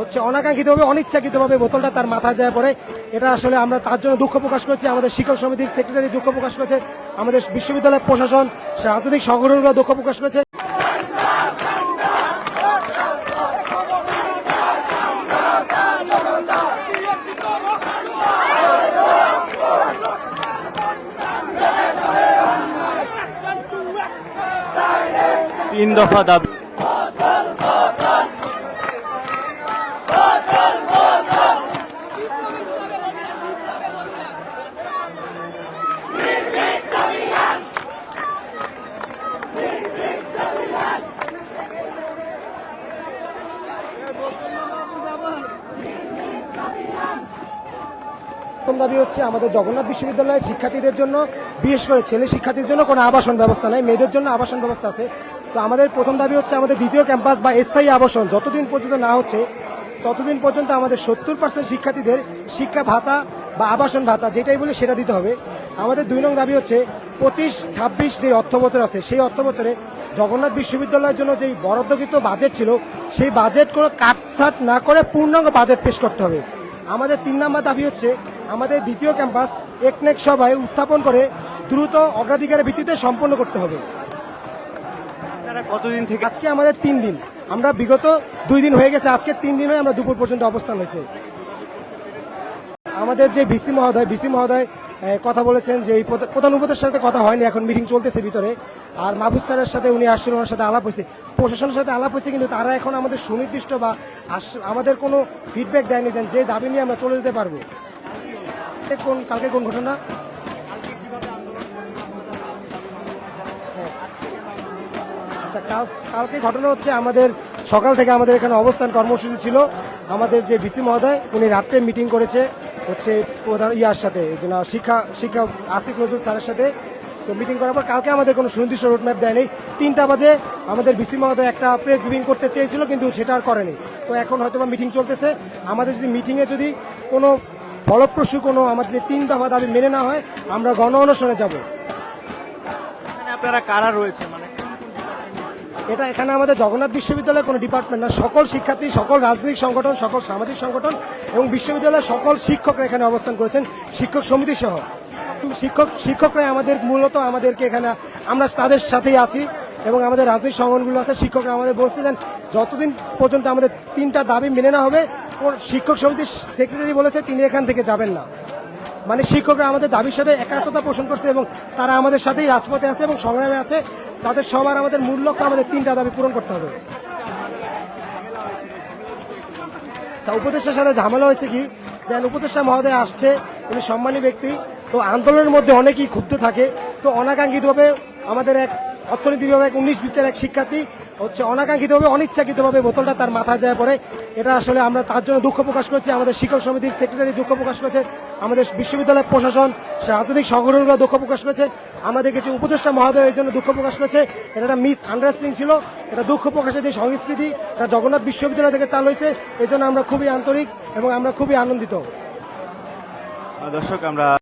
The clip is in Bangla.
হচ্ছে অনাকাঙ্ক্ষিতভাবে, অনিচ্ছাকৃতভাবে বোতলটা তার মাথায় যায় পড়ে। এটা আসলে আমরা তার জন্য দুঃখ প্রকাশ করছি। আমাদের শিক্ষক সমিতির সেক্রেটারি দুঃখ প্রকাশ করেছে। আমাদের বিশ্ববিদ্যালয় প্রশাসন রাজনৈতিক সংগঠনগুলো দুঃখ প্রকাশ করেছে। তিন দফা দাবি। প্রথম দাবি হচ্ছে আমাদের জগন্নাথ বিশ্ববিদ্যালয়ের শিক্ষার্থীদের জন্য, বিশেষ করে ছেলে শিক্ষার্থীর জন্য কোনো আবাসন ব্যবস্থা নেই, মেয়েদের জন্য আবাসন ব্যবস্থা আছে। তো আমাদের প্রথম দাবি হচ্ছে আমাদের দ্বিতীয় ক্যাম্পাস বা স্থায়ী আবাসন যতদিন পর্যন্ত না হচ্ছে, ততদিন পর্যন্ত আমাদের সত্তর পার্সেন্ট শিক্ষার্থীদের শিক্ষা ভাতা বা আবাসন ভাতা যেটাই বলে সেটা দিতে হবে। আমাদের দুই নং দাবি হচ্ছে পঁচিশ, ছাব্বিশ যে অর্থ বছর আছে, সেই অর্থ বছরে জগন্নাথ বিশ্ববিদ্যালয়ের জন্য যেই বরাদ্দকৃত বাজেট ছিল, সেই বাজেট কোনো কাটছাট না করে পূর্ণাঙ্গ বাজেট পেশ করতে হবে। আমাদের তিন নম্বর দাবি হচ্ছে আমাদের দ্বিতীয় ক্যাম্পাস একনেক সভায় উত্থাপন করে দ্রুত অগ্রাধিকারের ভিত্তিতে সম্পন্ন করতে হবে। কতদিন থেকে আজকে আমাদের তিন দিন। আমরা বিগত দুই দিন হয়ে গেছে আজকে তিন দিন হয়ে আমরা দুপুর পর্যন্ত অবস্থান হয়েছে। আমাদের যে ভিসি মহোদয় ভিসি মহোদয় কথা বলেছেন যে এই প্রধান উপদেষ্টার সাথে কথা হয়নি এখন মিটিং চলতেছে ভিতরে। আর মাহবুব স্যারের সাথে উনি আসছেন ওনার সাথে আলাপ হয়েছে। প্রশাসনের সাথে আলাপ হয়েছে কিন্তু তারা এখন আমাদের সুনির্দিষ্ট বা আমাদের কোনো ফিডব্যাক দেয়নি যে দাবি নিয়ে আমরা চলে যেতে পারব। এ কোন, কালকে কোন ঘটনা? আচ্ছা কাল, কালকে ঘটনা হচ্ছে আমাদের, সকাল থেকে আমাদের এখানে অবস্থান কর্মসূচি ছিল। আমাদের যে ভিসি মহোদয়, উনি রাত্রে মিটিং করেছে, হচ্ছে প্রধান ইয়ার সাথে শিক্ষা শিক্ষা আসিফ নজরুল স্যারের সাথে। তো মিটিং করার পর কালকে আমাদের কোনো সুনির্দিষ্ট রোডম্যাপ দেয়নি। তিনটা বাজে আমাদের ভিসি মহোদয় একটা প্রেস ব্রিফিং করতে চেয়েছিল, কিন্তু সেটা আর করেনি। তো এখন হয়তো বা মিটিং চলতেছে। আমাদের যদি মিটিংয়ে যদি কোনো ফলপ্রসূ কোনো আমাদের যে তিন দফা দাবি মেনে না হয় আমরা গণ অনশনে যাব। আপনারা কারা রয়েছে মানে? এটা এখানে আমাদের জগন্নাথ বিশ্ববিদ্যালয়ের কোনো ডিপার্টমেন্ট না। সকল শিক্ষার্থী সকল রাজনৈতিক সংগঠন সকল সামাজিক সংগঠন এবং বিশ্ববিদ্যালয়ের সকল শিক্ষকরা এখানে অবস্থান করেছেন শিক্ষক সমিতি সহ। শিক্ষক শিক্ষকরাই আমাদের মূলত আমাদেরকে এখানে আমরা তাদের সাথেই আছি এবং আমাদের রাজনৈতিক সংগঠনগুলো আছে শিক্ষকরা আমাদের বলছিলেন যতদিন পর্যন্ত আমাদের তিনটা দাবি মেনে না হবে শিক্ষক সমিতির সেক্রেটারি বলেছে, তিনি এখান থেকে যাবেন না। মানে শিক্ষকরা আমাদের দাবির সাথে একাত্মতা পোষণ করছে এবং তারা আমাদের সাথেই রাজপথে আছে এবং সংগ্রামে আছে। তাদের সবার আমাদের মূল লক্ষ্য আমাদের তিনটা দাবি পূরণ করতে হবে। উপদেষ্টার সাথে ঝামেলা হয়েছে কি? যে উপদেষ্টা মহোদয় আসছে, উনি সম্মানী ব্যক্তি, তো আন্দোলনের মধ্যে অনেকেই ক্ষুব্ধ থাকে। তো অনাকাঙ্ক্ষিতভাবে আমাদের এক অর্থনীতি বিভাগ উনিশ বিচার এক শিক্ষার্থী হচ্ছে অনাকাঙ্ক্ষিতভাবে, অনিচ্ছাকৃতভাবে বোতলটা তার মাথায় যায় পড়ে। এটা আসলে আমরা তার জন্য দুঃখ প্রকাশ করছি। আমাদের শিক্ষক সমিতির সেক্রেটারি দুঃখ প্রকাশ করেছে আমাদের বিশ্ববিদ্যালয় প্রশাসন রাজনৈতিক সংগঠনগুলো দুঃখ প্রকাশ করেছে আমরা দেখেছি উপদেষ্টা মহোদয় এর জন্য দুঃখ প্রকাশ করেছে। এটা একটা মিস আন্ডারস্ট্যান্ডিং ছিল। এটা দুঃখ প্রকাশের যে সংস্কৃতি, এটা জগন্নাথ বিশ্ববিদ্যালয় থেকে চালু হয়েছে। এই জন্য আমরা খুবই আন্তরিক এবং আমরা খুবই আনন্দিত। দর্শক, আমরা